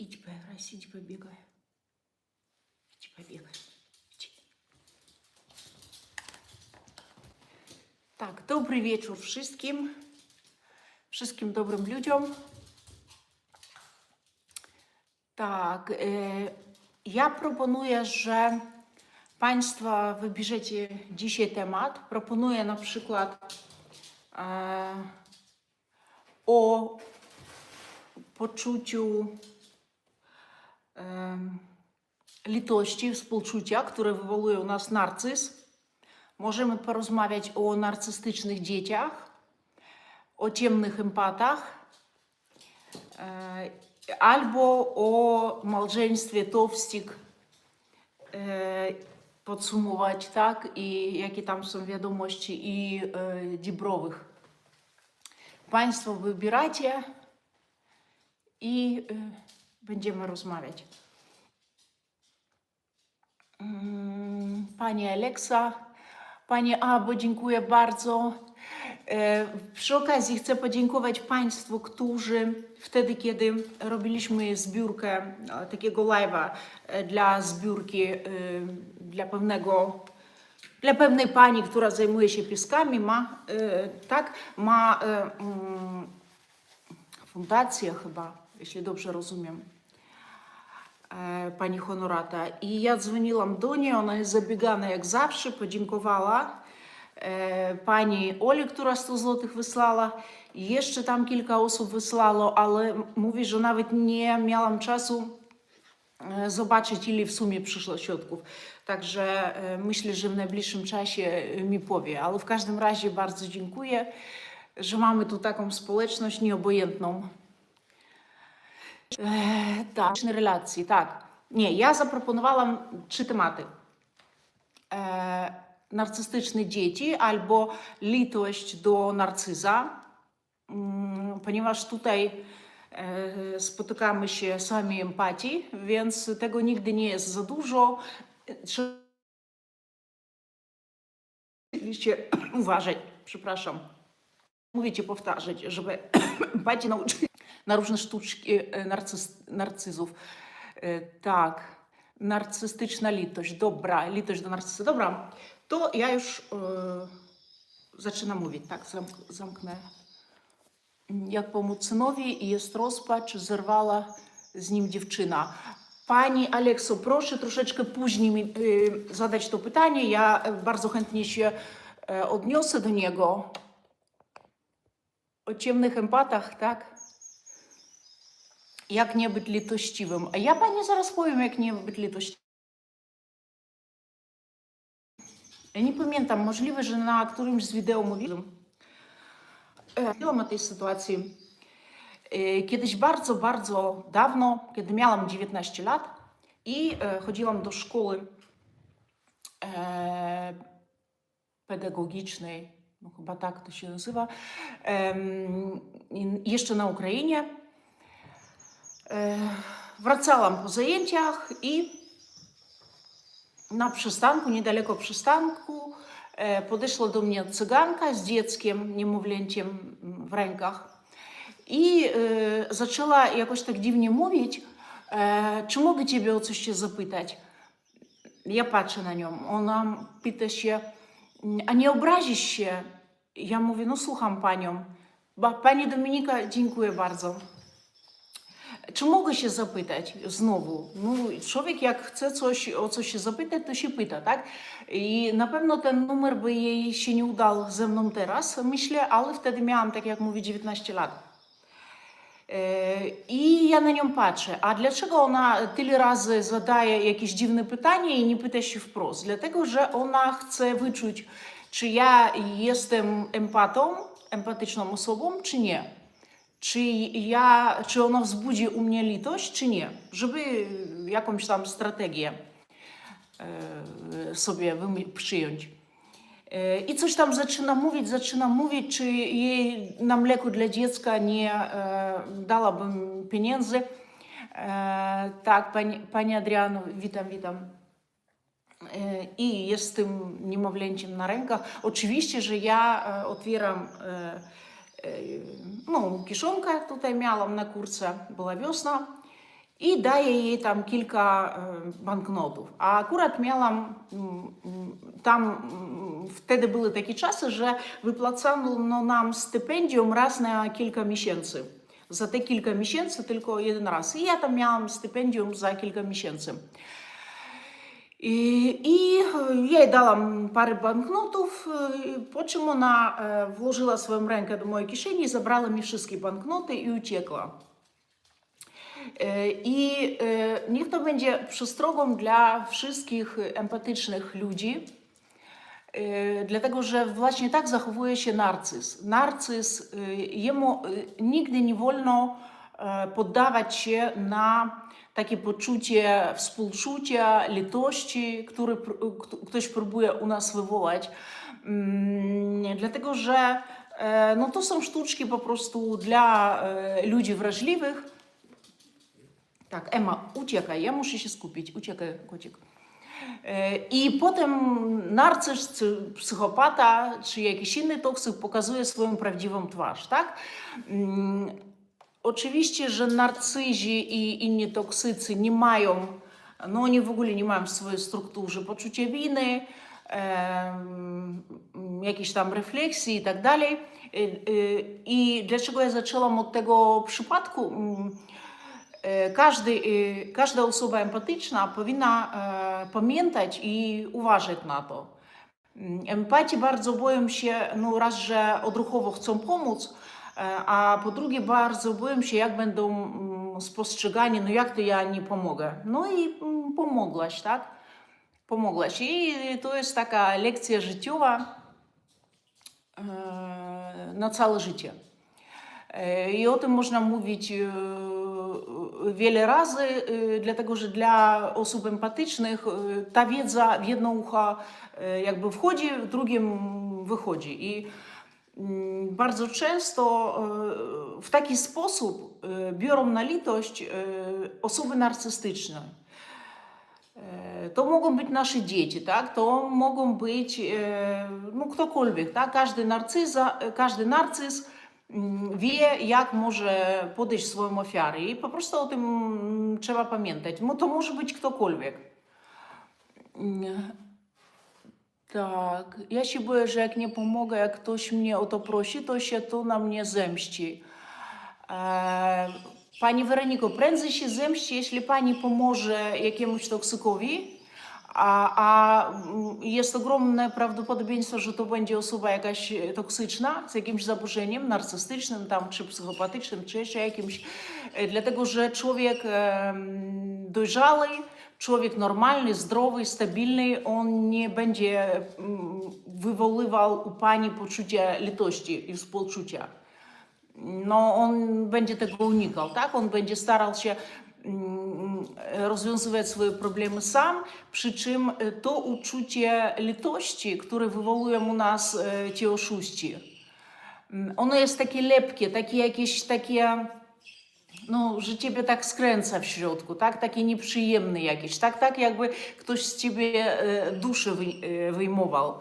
Idź pograć, idź pobiegaj. Idź pobiegaj. Idź. Tak, dobry wieczór wszystkim. Wszystkim dobrym ludziom. Tak, e, ja proponuję, że Państwo wybierzecie dzisiaj temat. Proponuję na przykład e, o poczuciu litości, współczucia, które wywołuje u nas narcyz. Możemy porozmawiać o narcystycznych dzieciach, o ciemnych empatach, e, albo o małżeństwie Towstik e, podsumować, tak, i jakie tam są wiadomości i e, Dibrowych. Państwo wybieracie i będziemy rozmawiać. Mm, Pani Aleksa, Pani Abo, dziękuję bardzo. E, Przy okazji chcę podziękować Państwu, którzy wtedy, kiedy robiliśmy zbiórkę e, takiego live'a e, dla zbiórki e, dla pewnego dla pewnej pani, która zajmuje się pieskami, ma, tak, ma mm, fundację chyba, jeśli dobrze rozumiem, pani Honorata. I ja dzwoniłam do niej, ona jest zabiegana jak zawsze, podziękowała e, pani Oli, która 100 złotych wysłała. Jeszcze tam kilka osób wysłało, ale mówi, że nawet nie miałam czasu e, zobaczyć, ile w sumie przyszło środków. Także e, myślę, że w najbliższym czasie e, mi powie. Ale w każdym razie bardzo dziękuję, że mamy tu taką społeczność nieobojętną. E, tak, relacji, tak. Nie, ja zaproponowałam trzy tematy. Narcystyczne dzieci albo litość do narcyza, Mm, ponieważ tutaj spotykamy się sami empatii, więc tego nigdy nie jest za dużo. Oczywiście uważać, przepraszam, mówić i powtarzać, żeby empatii nauczyć na różne sztuczki e, narcyz, narcyzów. E, Tak, narcystyczna litość, dobra, litość do narcyza. Dobra, to ja już e, zaczynam mówić, tak, zamk zamknę. Jak synowi jest rozpacz, zerwała z nim dziewczyna. Pani Alekso, proszę troszeczkę później mi zadać to pytanie. Ja bardzo chętnie się odniosę do niego. O ciemnych empatach, tak? Jak nie być litościwym. A ja pani zaraz powiem, jak nie być litościwym. Ja nie pamiętam, możliwe, że na którymś z wideo mówiłam. Mówiłam o tej sytuacji e, kiedyś bardzo, bardzo dawno, kiedy miałam 19 lat i e, chodziłam do szkoły e, pedagogicznej, no chyba tak to się nazywa, jeszcze na Ukrainie. E, Wracałam po zajęciach i na przystanku, niedaleko przystanku, e, podeszła do mnie cyganka z dzieckiem, niemowlęciem w rękach i e, zaczęła jakoś tak dziwnie mówić, czy mogę ciebie o coś się zapytać? Ja patrzę na nią, ona pyta się, a nie obrazisz się? Ja mówię, no słucham panią. Pani Dominika, dziękuję bardzo. Czy mogę się zapytać znowu? No, człowiek jak chce coś, o coś się zapytać, to się pyta, tak? I na pewno ten numer by jej się nie udał ze mną teraz, myślę, ale wtedy miałam, tak jak mówię, 19 lat. E, I ja na nią patrzę, a dlaczego ona tyle razy zadaje jakieś dziwne pytanie i nie pyta się wprost? Dlatego, że ona chce wyczuć, czy ja jestem empatą, empatyczną osobą, czy nie czy ja, czy ono wzbudzi u mnie litość, czy nie, żeby jakąś tam strategię e, sobie przyjąć. E, I coś tam zaczyna mówić, zaczyna mówić, czy jej na mleko dla dziecka nie e, dałabym pieniędzy. Tak, pani, pani Adriano, witam, witam. I jest tym niemowlęciem na rękach. Oczywiście, że ja otwieram e, e, no, kieszonkę tutaj miałam na kurce, była wiosna i daje jej tam kilka e, banknotów. A akurat miałam mm, mm, tam mm, wtedy były takie czasy, że wypłacano no, nam stypendium raz na kilka miesięcy. Za te kilka miesięcy tylko jeden raz. I ja jej dałam parę banknotów, e, po czym ona e, włożyła swoją rękę do mojej kieszeni, zabrała mi wszystkie banknoty i uciekła. E, I e, niech to będzie przestrogą dla wszystkich empatycznych ludzi, e, dlatego że właśnie tak zachowuje się narcyz. Narcyz, e, e, nigdy nie wolno e, poddawać się na takie poczucie współczucia, litości, który ktoś próbuje u nas wywołać. Mm, Dlatego, że e, no, to są sztuczki po prostu dla e, ludzi wrażliwych. Tak, Emma, uciekaj, ja muszę się skupić, uciekaj, kocik. E, I potem narcyz, czy psychopata, czy jakiś inny toksyk pokazuje swoją prawdziwą twarz, tak? Oczywiście, że narcyzi i inni toksycy nie mają, no oni w ogóle nie mają w swojej strukturze poczucia winy, em, jakiejś tam refleksji i tak dalej. Y, y, I dlaczego ja zaczęłam od tego przypadku? Mm, e, Każdy, y, każda osoba empatyczna powinna e, pamiętać i uważać na to. Mm, Empatii bardzo boją się, no raz, że odruchowo chcą pomóc, e, a po drugie bardzo boją się, jak będą mm, spostrzegani, no jak to ja nie pomogę. No i mm, pomogłaś, tak? Pomogłaś. I to jest taka lekcja życiowa e, na całe życie. E, I o tym można mówić e, wiele razy, e, dlatego że dla osób empatycznych e, ta wiedza w jedno ucho e, jakby wchodzi, w drugim wychodzi. I mm, bardzo często e, w taki sposób e, biorą na litość e, osoby narcystyczne. To mogą być nasze dzieci, tak? To mogą być no, ktokolwiek, tak? Każdy, narcyza, każdy narcyz mm, wie, jak może podejść swoją ofiarę i po prostu o tym mm, trzeba pamiętać. No, to może być ktokolwiek. Tak, ja się boję, że jak nie pomogę, jak ktoś mnie o to prosi, to się to na mnie zemści. E, Pani Weroniko, prędzej się zemści, jeśli Pani pomoże jakiemuś toksykowi, a, a mm, jest ogromne prawdopodobieństwo, że to będzie osoba jakaś e, toksyczna, z jakimś zaburzeniem narcystycznym tam, czy psychopatycznym, czy jeszcze jakimś, e, dlatego że człowiek em, dojrzały, człowiek normalny, zdrowy, stabilny, on nie będzie mm, wywoływał u Pani poczucia litości i współczucia no on będzie tego unikał, tak? On będzie starał się mm, rozwiązywać swoje problemy sam, przy czym e, to uczucie litości, które wywołują u nas e, ci oszuści, mm, ono jest takie lepkie, takie jakieś takie, no, że ciebie tak skręca w środku, tak? Takie nieprzyjemne jakieś, tak? Tak jakby ktoś z ciebie e, duszę wyj- e, wyjmował.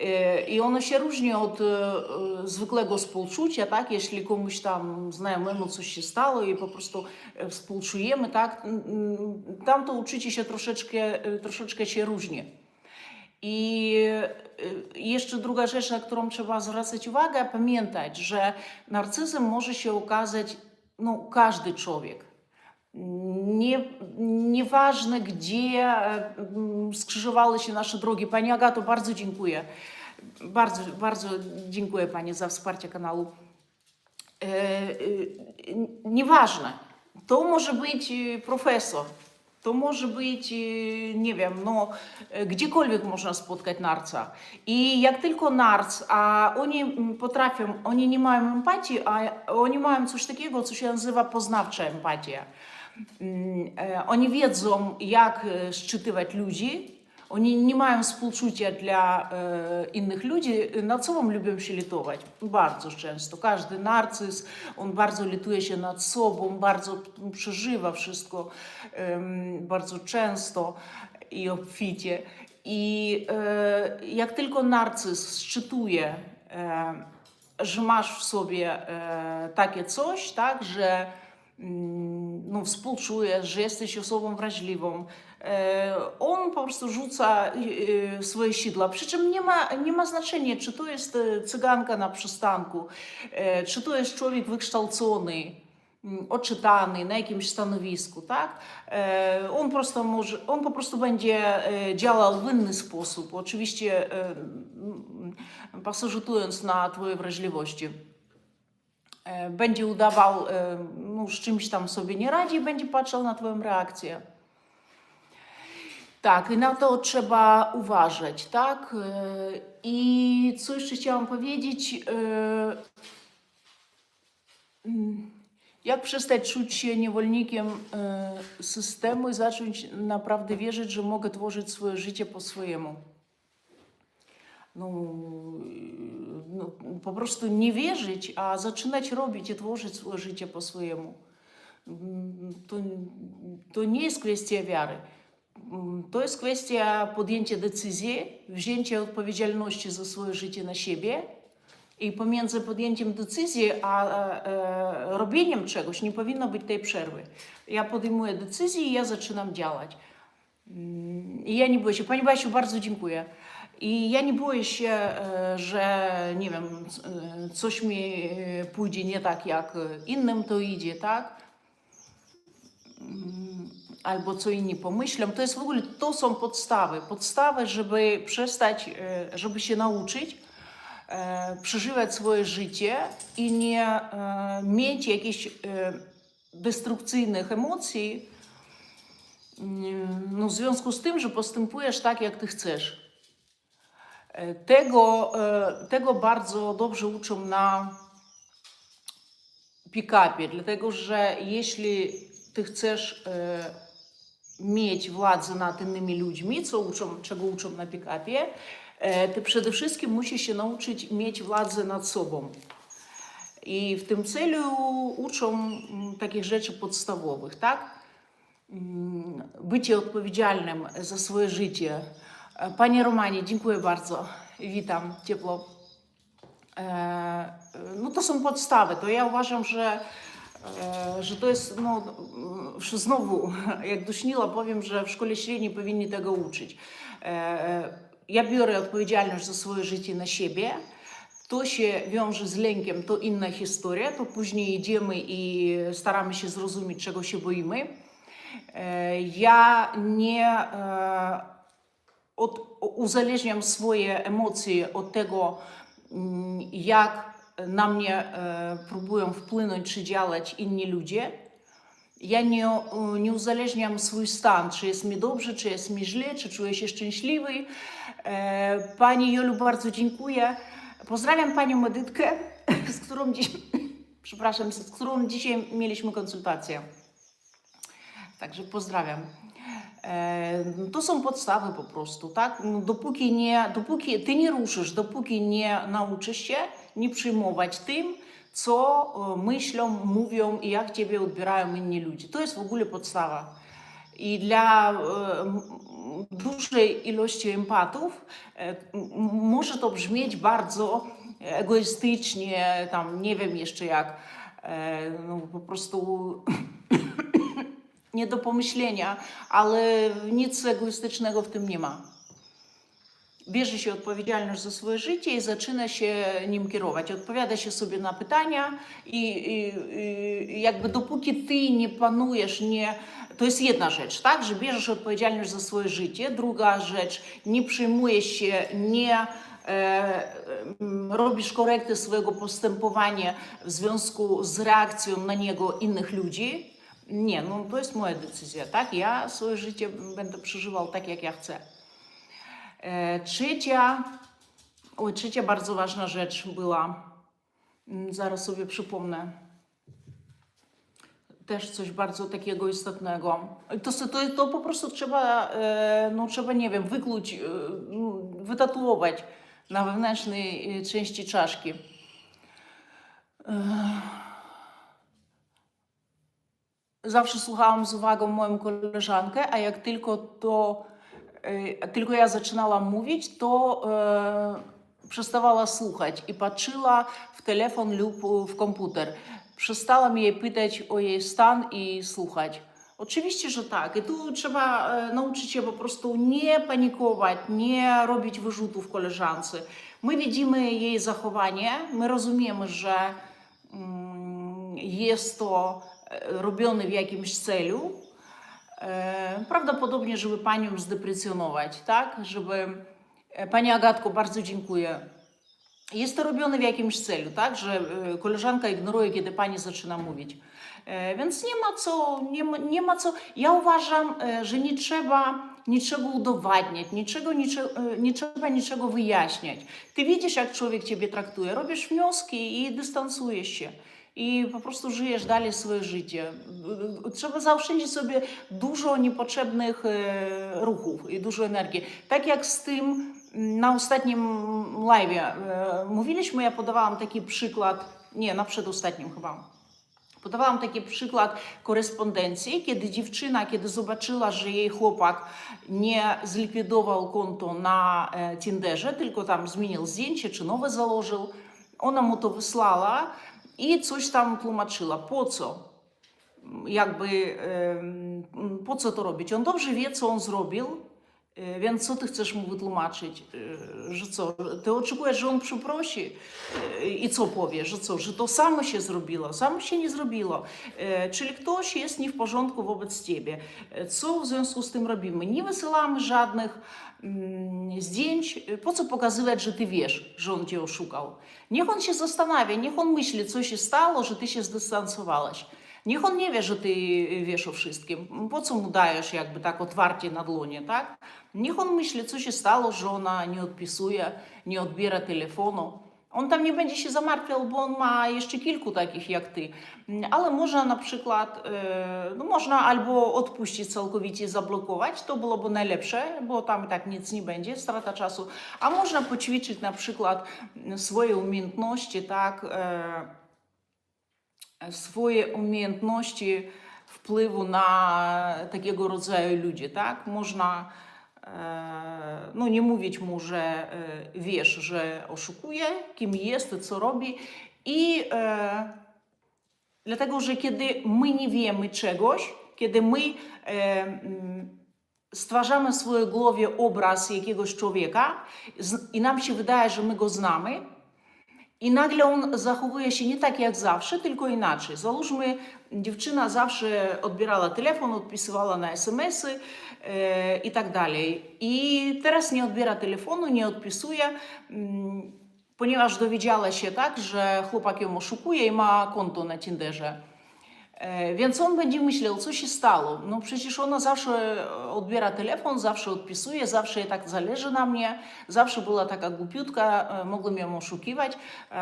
E, I ono się różni od zwykłego współczucia, tak? Jeśli komuś tam znajomemu coś się stało i po prostu współczujemy, tak? Tam to uczucie się troszeczkę, troszeczkę się różni. I jeszcze druga rzecz, na którą trzeba zwracać uwagę, pamiętać, że narcyzm może się okazać człowiek. Nie, nieważne, gdzie e, mm, skrzyżowały się nasze drogi. Pani Agato, bardzo dziękuję. Bardzo, bardzo dziękuję Pani za wsparcie kanału. E, e, Nieważne. To może być e, profesor, to może być, e, nie wiem, no, e, gdziekolwiek można spotkać narca. I jak tylko narc, a oni mm, potrafią, oni nie mają empatii, a oni mają coś takiego, co się nazywa poznawcza empatia. Mm, e, Oni wiedzą, jak e, szczytywać ludzi, oni nie mają współczucia dla e, innych ludzi, na co wam lubią się litować? Bardzo często. Każdy narcyz, on bardzo lituje się nad sobą, bardzo przeżywa wszystko em, bardzo często i obficie. I e, jak tylko narcyz szczytuje, e, że masz w sobie e, takie coś, tak, że mm, no, współczujesz, że jesteś osobą wrażliwą. E, On po prostu rzuca swoje sidła. Przy czym nie ma, nie ma znaczenia, czy to jest e, cyganka na przystanku, e, czy to jest człowiek wykształcony, mm, oczytany na jakimś stanowisku, tak? On, prosto może, on po prostu będzie działał w inny sposób, oczywiście mm, pasożytując na Twojej wrażliwości. Będzie udawał, no, z czymś tam sobie nie radzi, będzie patrzył na Twoją reakcję. Tak, i na to trzeba uważać, tak? E, I co jeszcze chciałam powiedzieć? E, mm, Jak przestać czuć się niewolnikiem e, systemu i zacząć naprawdę wierzyć, że mogę tworzyć swoje życie po swojemu? No, no, po prostu nie wierzyć, a zaczynać robić i tworzyć swoje życie po swojemu. Mm, To, to nie jest kwestia wiary. Mm, To jest kwestia podjęcia decyzji, wzięcia odpowiedzialności za swoje życie na siebie i pomiędzy podjęciem decyzji a e, robieniem czegoś nie powinno być tej przerwy. Ja podejmuję decyzję i ja zaczynam działać. Mm, I ja nie boję się. Panie Basiu, bardzo dziękuję. I ja nie boję się, e, że nie wiem, e, coś mi e, pójdzie nie tak, jak innym to idzie, tak? Albo co inni pomyślą. To jest w ogóle, to są podstawy. Podstawy, żeby przestać, e, żeby się nauczyć e, przeżywać swoje życie i nie e, mieć jakichś destrukcyjnych emocji, mm, no, w związku z tym, że postępujesz tak, jak ty chcesz. Tego, tego bardzo dobrze uczą na pick-upie, dlatego że jeśli ty chcesz mieć władzę nad innymi ludźmi, co uczą, czego uczą na pick-upie, e, ty przede wszystkim musisz się nauczyć mieć władzę nad sobą. I w tym celu uczą mm, takich rzeczy podstawowych, tak? Mm, Bycie odpowiedzialnym za swoje życie. E, Panie Romanie, dziękuję bardzo. Witam ciepło. E, No to są podstawy. To ja uważam, że, że to jest, no, znowu, jak duśnila, powiem, że w szkole średniej powinni tego uczyć. E, Ja biorę odpowiedzialność za swoje życie na siebie. To się wiąże z lękiem, to inna historia, to później idziemy i staramy się zrozumieć, czego się boimy. E, Ja nie e, od, uzależniam swoje emocje od tego, mm, jak na mnie e, próbują wpłynąć czy działać inni ludzie. Ja nie, e, nie uzależniam swój stan, czy jest mi dobrze, czy jest mi źle, czy czuję się szczęśliwy. E, Pani Jolu, bardzo dziękuję. Pozdrawiam Panią Medytkę, z którą dziś, przepraszam, z którą dzisiaj mieliśmy konsultację. Także pozdrawiam. To są podstawy po prostu, tak? No, Dopóki, nie, dopóki ty nie ruszysz, dopóki nie nauczysz się nie przyjmować tym, co e, myślą, mówią i jak ciebie odbierają inni ludzie. To jest w ogóle podstawa. I dla e, dużej ilości empatów e, może to brzmieć bardzo egoistycznie, tam nie wiem jeszcze jak, no po prostu nie do pomyślenia, ale nic egoistycznego w tym nie ma. Bierze się odpowiedzialność za swoje życie i zaczyna się nim kierować. Odpowiada się sobie na pytania i, i, i jakby dopóki ty nie panujesz, nie, to jest jedna rzecz, tak, że bierzesz odpowiedzialność za swoje życie. Druga rzecz, nie przyjmujesz się, nie e, robisz korekty swojego postępowania w związku z reakcją na niego innych ludzi. Nie, no to jest moja decyzja, tak? Ja swoje życie będę przeżywał tak, jak ja chcę. E, Trzecia, oj, trzecia bardzo ważna rzecz była, mm, zaraz sobie przypomnę, też coś bardzo takiego istotnego. To, to, to po prostu trzeba, e, no trzeba, nie wiem, wykluć, e, mm, wytatuować na wewnętrznej części czaszki. Zawsze słuchałam z uwagą moją koleżankę, a jak tylko to, tylko ja zaczynałam mówić, to e, przestawała słuchać i patrzyła w telefon lub w komputer. przestałam jej pytać o jej stan i słuchać. Oczywiście, że tak. I tu trzeba e, nauczyć się po prostu nie panikować, nie robić wyrzutów koleżance. My widzimy jej zachowanie, my rozumiemy, że mm, jest to e, robione w jakimś celu, e, prawdopodobnie, żeby panią zdeprecjonować, tak? Żeby e, Pani Agatko, bardzo dziękuję. Jest to robione w jakimś celu, tak? Że e, koleżanka ignoruje, kiedy pani zaczyna mówić. E, Więc nie ma co, nie ma, nie ma co. Ja uważam, e, że nie trzeba niczego udowadniać, niczego, niczego, nie trzeba niczego wyjaśniać. Ty widzisz, jak człowiek ciebie traktuje, robisz wnioski i dystansujesz się. I po prostu żyjesz dalej swoje życie. Trzeba zaoszczędzić sobie dużo niepotrzebnych e, ruchów i dużo energii. Tak jak z tym na ostatnim live mówiliśmy, ja podawałam taki przykład, nie, na przedostatnim chyba. Podawałam taki przykład korespondencji, kiedy dziewczyna, kiedy zobaczyła, że jej chłopak nie zlikwidował konto na e, Tinderze, tylko tam zmienił zdjęcie, czy nowe założył, ona mu to wysłała i coś tam tłumaczyła. Po co? Jakby po co to robić? On dobrze wie, co on zrobił, więc co ty chcesz mu wytłumaczyć? E, Że co? Ty oczekujesz, że on przeprosi e, i co powie? Że co? Że to samo się zrobiło? Samo się nie zrobiło. E, Czyli ktoś jest nie w porządku wobec ciebie. E, Co w związku z tym robimy? Nie wysyłamy żadnych mm, zdjęć. E, Po co pokazywać, że ty wiesz, że on cię oszukał? Niech on się zastanawia, niech on myśli, co się stało, że ty się zdystansowałaś. Niech on nie wie, że ty wiesz o wszystkim. Po co mu dajesz jakby tak otwarcie na dłonie, tak? Niech on myśli, co się stało, że ona nie odpisuje, nie odbiera telefonu. On tam nie będzie się zamartwiał, bo on ma jeszcze kilku takich jak ty. Ale można na przykład, e, no można albo odpuścić całkowicie, zablokować, to byłoby najlepsze, bo tam i tak nic nie będzie, strata czasu. A można poćwiczyć na przykład swoje umiejętności, tak, e, swoje umiejętności wpływu na takiego rodzaju ludzi, tak? Można e, no nie mówić mu, że e, wiesz, że oszukuje, kim jest co robi i e, dlatego, że kiedy my nie wiemy czegoś, kiedy my e, stwarzamy w swojej głowie obraz jakiegoś człowieka i nam się wydaje, że my go znamy, zachowuje się nie tak jak zawsze, tylko inaczej. Załóżmy, dziewczyna zawsze odbierała telefon, odpisywała na SMS-y e, i tak dalej. I teraz nie odbiera telefonu, nie odpisuje, mm, ponieważ dowiedziała się tak, że chłopak ją oszukuje i ma konto na Tinderze. E, Więc on będzie myślał, co się stało. No przecież ona zawsze odbiera telefon, zawsze odpisuje, zawsze tak zależy na mnie, zawsze była taka głupiutka, e, mogłem ją oszukiwać.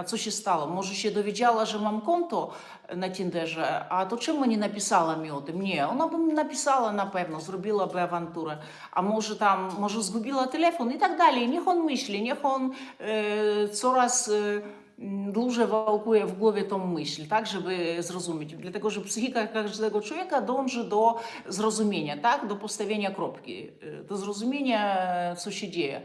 Co się stało? Może się dowiedziała, że mam konto na Tinderze, a to czemu nie napisała mi o tym? Nie, ona by mi napisała na pewno, zrobiłaby awanturę. A może tam, może zgubiła telefon i tak dalej. Niech on myśli, niech on e, coraz... E, dłużej wałkuje w głowie tą myśl, tak, żeby zrozumieć. Dlatego, że psychika każdego człowieka dąży do zrozumienia, tak, do postawienia kropki, y, do zrozumienia, co się dzieje.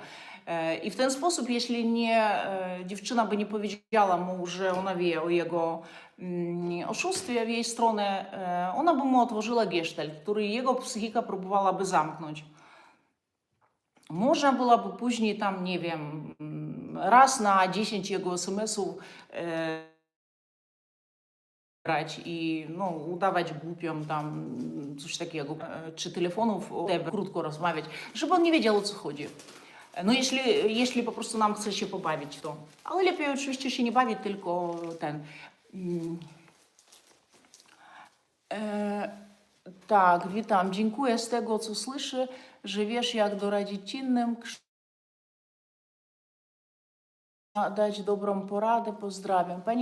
E, I w ten sposób, jeśli nie, e, dziewczyna by nie powiedziała mu, że ona wie o jego mm, oszustwie w jej stronę, e, ona by mu otworzyła gestalt, który jego psychika próbowałaby zamknąć. Można byłoby później tam, nie wiem, raz na 10 jego SMS-ów e, brać i no, udawać głupią tam coś takiego, e, czy telefonów krótko rozmawiać, żeby on nie wiedział o co chodzi. No jeśli, jeśli po prostu nam chce się pobawić, to. Ale lepiej oczywiście się nie bawić, tylko ten. mm, E, tak, witam. Dziękuję z tego, co słyszę, że wiesz, jak doradzić innym, dać dobrą poradę. Pozdrawiam. Pani